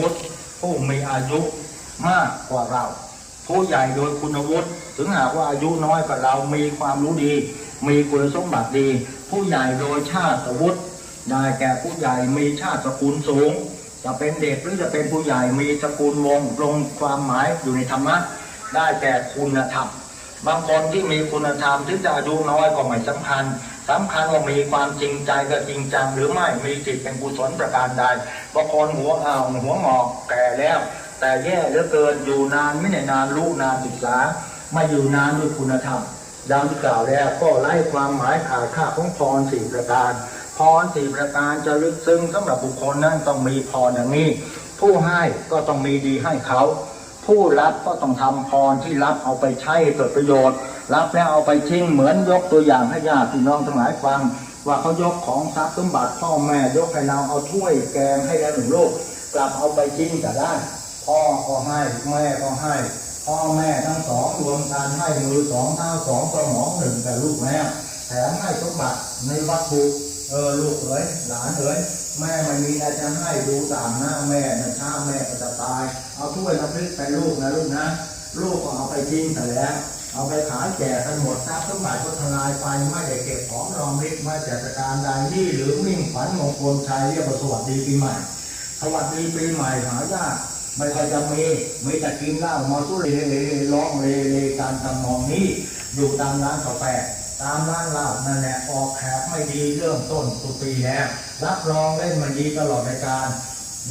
วุฒิผู้มีอายุมากกว่าเรา ผู้ใหญ่โดยคุณวุฒิถึงหากว่าอายุน้อยกว่าเรามีความรู้ดี มีคุณสมบัติดี ผู้ใหญ่โดยชาติวุฒิได้แก่ผู้ใหญ่มีชาติสกุลสูง จะเป็นเด็กหรือจะเป็นผู้ใหญ่มีสกุลวงลงความหมายอยู่ในธรรมะได้แก่คุณธรรม บางคนที่มีคุณธรรมที่จะอายุน้อยก็ไม่สำคัญสำคัญว่ามีความจริงใจกับจริงจังหรือไม่มีจิตเป็นกุศลประการใดบางคนหัวเอาหัวงอกแก่แล้ว แต่แย่เหลือเกินอยู่นานไม่ได้นานรู้นานศึกษาไม่อยู่นานด้วยคุณธรรมดังที่กล่าวแล้วก็ไล่ความหมายขาดค่าของพรสี่ประการพรสี่ประการจะลึกซึ้งสำหรับบุคคลนั้นต้องมีพรอย่างนี้ ผู้ให้ก็ต้องมีดีให้เขา ผู้รับก็ต้องทำพรที่รับเอาไปใช้เกิดประโยชน์ รับแล้วเอาไปทิ้งเหมือนยกตัวอย่างให้ญาติพี่น้องทั้งหลายฟัง ว่าเขายกของทรัพย์สมบัติพ่อแม่ยกให้เราเอาถ้วยแกงให้แล้วหนึ่งลูกกลับเอาไปทิ้งก็ได้ พ่อก็ให้แม่ก็ให้ พ่อแม่ทั้งสองรวมกันให้มือสองเท้าสองกระหม่อมหนึ่งแต่ลูกแม่แถมให้สมบัติในวัตถุเออลูกเอ๋ยหลานเอ๋ย แม่ไม่มีอะไรจะให้ดูต่างหน้าแม่นะช้าแม่ก็จะตาย เอาถ้วยน้ำพริกไปลูกนะลูกนะ ลูกก็เอาไปทิ้งแต่แล้ว เอาไปขายแจกกันหมดทรัพย์สมบัติก็ทลายไปไม่ได้เก็บของรอมริบไม่แต่ประการใดนี่หรือมิ่งขวัญมงคลชัยเรียกว่าสวัสดีปีใหม่สวัสดีปีใหม่หายากไม่ค่อยจะมีมีแต่กินเหล้ามาสุเรเลร้องเลเลการทำนองนี้อยู่ตามร้านกาแฟ ตามร้านเหล้านั่นแหละออกแขกไม่ดีเริ่มต้นตุปีแล้วรับรองเล่นมาดีตลอดรายการ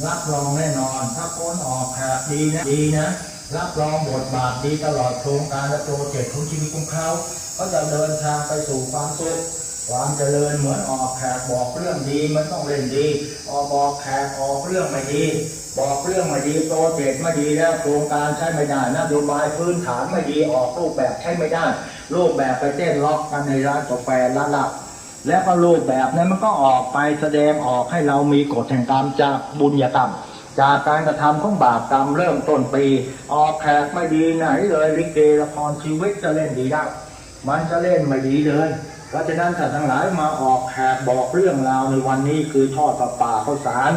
รับรองแน่นอน ถ้าคนออกแขกดีนะดีนะ รับรองบทบาทดีตลอดโครงการและโปรเจกต์ของชีวิตของเขาเขาจะเดินทางไปสู่ความสุขความเจริญเหมือนออกแขกบอกเรื่องดีมันต้องเล่นดี ออกบอกแขกออกเรื่องไม่ดี บอกเรื่องไม่ดีโปรเจกต์ไม่ดีแล้วโครงการใช้ไม่ได้นโยบายพื้นฐานไม่ดีออกรูปแบบใช้ไม่ได้ รูปแบบไปเต้นล็อกกันในร้านกาแฟร้านหล้าแล้วก็รูปแบบนั้นมันก็ออกไปแสดงออกให้เรามีกฎแห่งกรรมจากบุญญากรรมจากการกระทำของบาปกรรมเริ่มต้นปี ออกแขกไม่ดีไหนเลยลิเกละครชีวิตจะเล่นดีได้มันจะเล่นไม่ดีเลยเพราะฉะนั้นท่านทั้งหลายมาออกแขกบอกเรื่องราวในวันนี้คือทอดประป่าข้าวสาร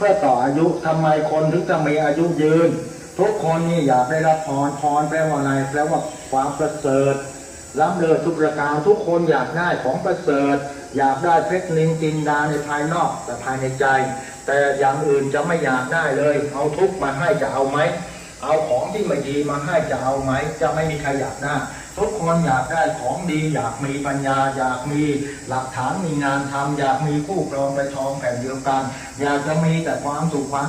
เพื่อต่ออายุทำไมคนถึงจะมีอายุยืน ทุกคนนี่อยากได้รับพรพรแปลว่าอะไรแปลว่าความประเสริฐล้ำเลิศทุกประการทุกคนอยากได้ของประเสริฐ อยากได้เพชรนินจินดาในภายนอกแต่ภายในใจ แต่อย่างอื่นจะไม่อยากได้เลย เอาทุกมาให้จะเอาไหมเอาของที่ไม่ดีมาให้จะเอาไหมจะไม่มีใครอยากได้ ทุกคนอยากได้ของดีอยากมีปัญญา อยากมีหลักฐานมีงานทำอยากมีคู่ครองไปทองแผ่นเดียวกัน อยากจะมีแต่ความสุขความ